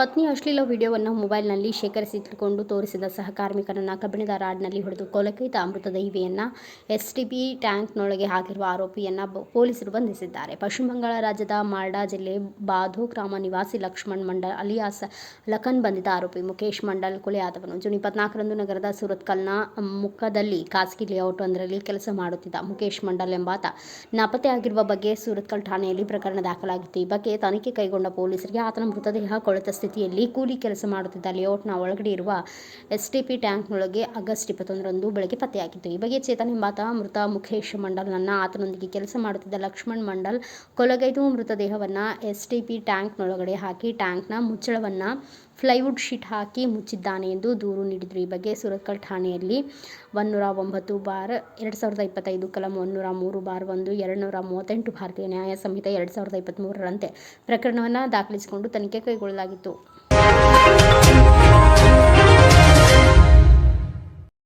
ಪತ್ನಿ ಅಶ್ಲೀಲ ವಿಡಿಯೋವನ್ನು ಮೊಬೈಲ್ನಲ್ಲಿ ಶೇಖರಿಸಿಟ್ಟುಕೊಂಡು ತೋರಿಸಿದ ಸಹಕಾರ್ಮಿಕರನ್ನು ಕಬ್ಬಿಣದ ರಾಡ್ನಲ್ಲಿ ಹೊಡೆದು ಕೊಲೆಗೈದ ಮೃತದೇಹಿಯನ್ನು ಎಸ್ಟಿಪಿ ಟ್ಯಾಂಕ್ನೊಳಗೆ ಹಾಕಿರುವ ಆರೋಪಿಯನ್ನು ಪೊಲೀಸರು ಬಂಧಿಸಿದ್ದಾರೆ. ಪಶ್ಚಿಮ ಬಂಗಾಳ ರಾಜ್ಯದ ಮಾಲ್ಡಾ ಜಿಲ್ಲೆ ಬಾಧೋ ಗ್ರಾಮ ನಿವಾಸಿ ಲಕ್ಷ್ಮಣ್ ಮಂಡಲ್ ಅಲಿಯಾಸ್ ಲಖನ್ ಬಂಧಿತ ಆರೋಪಿ ಮುಖೇಶ್ ಮಂಡಲ್ ಕೊಲೆಯಾದವನು. ಜೂನ್ ಇಪ್ಪತ್ನಾಲ್ಕರಂದು ನಗರದ ಸುರತ್ಕಲ್ನ ಮುಖದಲ್ಲಿ ಖಾಸಗಿ ಲೇಔಟ್ ಒಂದರಲ್ಲಿ ಕೆಲಸ ಮಾಡುತ್ತಿದ್ದ ಮುಖೇಶ್ ಮಂಡಲ್ ಎಂಬಾತ ನಾಪತ್ತೆಯಾಗಿರುವ ಬಗ್ಗೆ ಸುರತ್ಕಲ್ ಠಾಣೆಯಲ್ಲಿ ಪ್ರಕರಣ ದಾಖಲಾಗಿತ್ತು. ಈ ಬಗ್ಗೆ ತನಿಖೆ ಕೈಗೊಂಡ ಪೊಲೀಸರಿಗೆ ಆತನ ಮೃತದೇಹ ಕೊಳೆತ ಸ್ಥಿತಿಯಲ್ಲಿ ಕೂಲಿ ಕೆಲಸ ಮಾಡುತ್ತಿದ್ದ ಲೇಔಟ್ನ ಒಳಗಡೆ ಇರುವ ಎಸ್ ಟಿ ಪಿ ಟ್ಯಾಂಕ್ನೊಳಗೆ ಆಗಸ್ಟ್ ಇಪ್ಪತ್ತೊಂದರಂದು ಬೆಳಗ್ಗೆ ಪತ್ತೆಯಾಗಿತ್ತು. ಈ ಬಗ್ಗೆ ಚೇತನ್ ಎಂಬಾತ ಮೃತ ಮುಖೇಶ್ ಮಂಡಲ್ನನ್ನ ಆತನೊಂದಿಗೆ ಕೆಲಸ ಮಾಡುತ್ತಿದ್ದ ಲಕ್ಷ್ಮಣ್ ಮಂಡಲ್ ಕೊಲಗೈದು ಮೃತದೇಹವನ್ನು ಎಸ್ಟಿಪಿ ಟ್ಯಾಂಕ್ನೊಳಗಡೆ ಹಾಕಿ ಟ್ಯಾಂಕ್ನ ಮುಚ್ಚಳವನ್ನು ಫ್ಲೈವುಡ್ ಶೀಟ್ ಹಾಕಿ ಮುಚ್ಚಿದ್ದಾನೆ ಎಂದು ದೂರು ನೀಡಿದರು. ಈ ಬಗ್ಗೆ ಸುರತ್ಕಲ್ ಠಾಣೆಯಲ್ಲಿ ಒನ್ನೂರ ಒಂಬತ್ತು ಬಾರ್ ಎರಡು ಸಾವಿರದ ಇಪ್ಪತ್ತೈದು ಕಲಂ ಒನ್ನೂರ ಮೂರು ಬಾರ್ ಒಂದು ಎರಡು ನೂರ ಮೂವತ್ತೆಂಟು ಭಾರತೀಯ ನ್ಯಾಯ ಸಂಹಿತೆ ಎರಡು ಸಾವಿರದ ಇಪ್ಪತ್ತ್ಮೂರರಂತೆ ಪ್ರಕರಣವನ್ನು ದಾಖಲಿಸಿಕೊಂಡು ತನಿಖೆ ಕೈಗೊಳ್ಳಲಾಗಿತ್ತು.